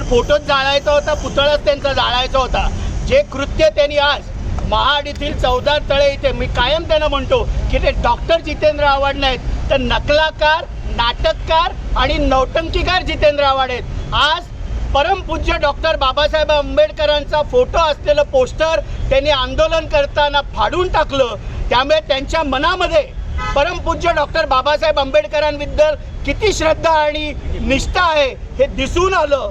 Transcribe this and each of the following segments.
तर फोटोच जाळायचा होता पुतळाच त्यांचा जाळायचा होता. जे कृत्य त्यांनी आज महाड येथील चौदा तळे इथे मी कायम त्यांना म्हणतो की ते डॉक्टर जितेंद्र आव्हाड नाहीत तर नकलाकार नाटककार आणि नौटंकीकार जितेंद्र आव्हाड आहेत. आज परमपूज्य डॉक्टर बाबासाहेब आंबेडकरांचा फोटो असलेलं पोस्टर त्यांनी आंदोलन करताना फाडून टाकलं. त्यामुळे त्यांच्या मनामध्ये परमपूज्य डॉक्टर बाबासाहेब आंबेडकरांबद्दल किती श्रद्धा आणि निष्ठा आहे हे दिसून आलं.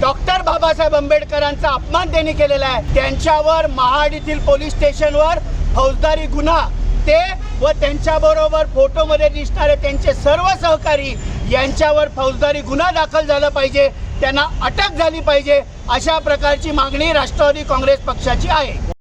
डॉक्टर बाबासाहेब आंबेडकरांचा अपमान त्यांनी केलेला आहे. त्यांच्यावर महाड येथील पोलीस स्टेशनवर फौजदारी गुन्हा ते व त्यांच्याबरोबर फोटोमध्ये दिसणारे त्यांचे सर्व सहकारी यांच्यावर फौजदारी गुन्हा दाखल झाला पाहिजे त्यांना अटक झाली पाहिजे अशा प्रकारची मागणी राष्ट्रवादी काँग्रेस पक्षाची आहे.